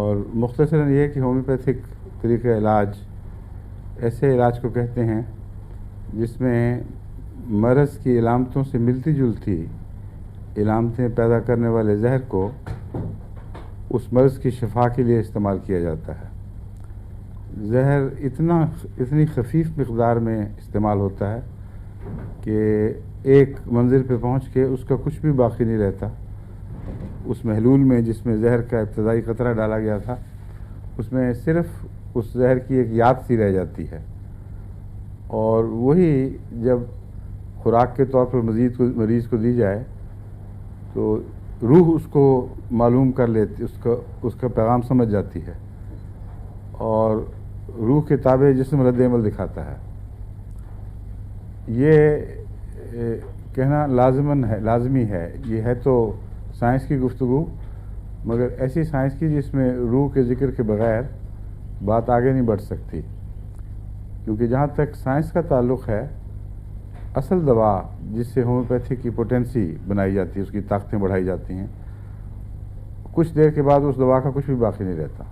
और मुख्तसरा ये कि होम्योपैथिक तरीक़ा इलाज ऐसे इलाज को कहते हैं जिसमें मरज़ की इलामतों से मिलती जुलती इलामतें पैदा करने वाले जहर को उस मर्ज़ की शफा के लिए इस्तेमाल किया जाता है। जहर इतना इतनी खफीफ मकदार में इस्तेमाल होता है कि एक मंजिल पे पहुँच के उसका कुछ भी बाकी नहीं रहता। उस महलूल में जिसमें जहर का इब्तदाई ख़तरा डाला गया था, उसमें सिर्फ़ उस जहर की एक याद सी रह जाती है। और वही जब खुराक के तौर पर मजीद को, मरीज़ को दी जाए तो रूह उसको मालूम कर लेती, उसका उसका पैगाम समझ जाती है। और रूह के ताबे जिसम रद्द अमल दिखाता है। ये कहना लाजमन है, लाजमी है। ये है तो साइंस की गुफ्तु मगर ऐसी साइंस की जिसमें रूह के ज़िक्र के बगैर बात आगे नहीं बढ़ सकती। क्योंकि जहाँ तक साइंस का ताल्लुक़ है, असल दवा जिससे होम्योपैथी की पोटेंसी बनाई जाती है, उसकी ताकतें बढ़ाई जाती हैं, कुछ देर के बाद उस दवा का कुछ भी बाकी नहीं रहता।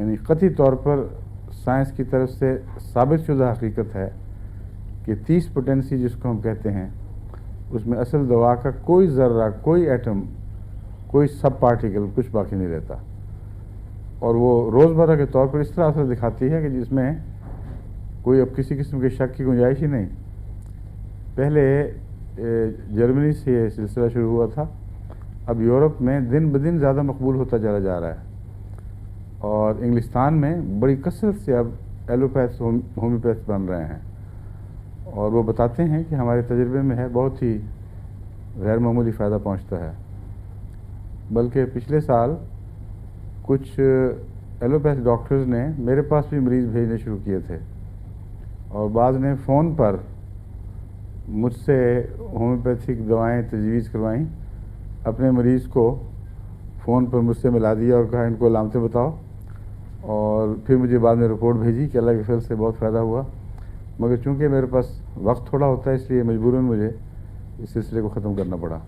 यानी कती तौर पर साइंस की तरफ़ से साबित शुदा हकीकत है कि तीस पोटेंसी जिसको हम कहते हैं उसमें असल दवा का कोई ज़र्रा, कोई एटम कोई सब पार्टिकल कुछ बाकी नहीं रहता। और वो रोज़मर्रा के तौर पर इस तरह असर दिखाती है कि जिसमें कोई अब किसी किस्म के शक की गुंजाइश ही नहीं। पहले जर्मनी से ये सिलसिला शुरू हुआ था। अब यूरोप में दिन ब दिन ज़्यादा मकबूल होता चला जा रहा है। और इंग्लिस्तान में बड़ी कसरत से अब एलोपैथ होम्योपैथ बन रहे हैं। और वो बताते हैं कि हमारे तजर्बे में है, बहुत ही गैर मामूली फ़ायदा पहुँचता है। बल्कि पिछले साल कुछ एलोपैथ डॉक्टर्स ने मेरे पास भी मरीज़ भेजने शुरू किए थे और बाद ने फ़ोन पर मुझसे होम्योपैथिक दवाएँ तजवीज़ करवाईं। अपने मरीज़ को फ़ोन पर मुझसे मिला दिया और कहा, इनको लामते बताओ। और फिर मुझे बाद में रिपोर्ट भेजी कि अल्लाह के फल से बहुत फ़ायदा हुआ। मगर चूँकि मेरे पास वक्त थोड़ा होता है, इसलिए मजबूरन मुझे इस सिलसिले को ख़त्म करना पड़ा।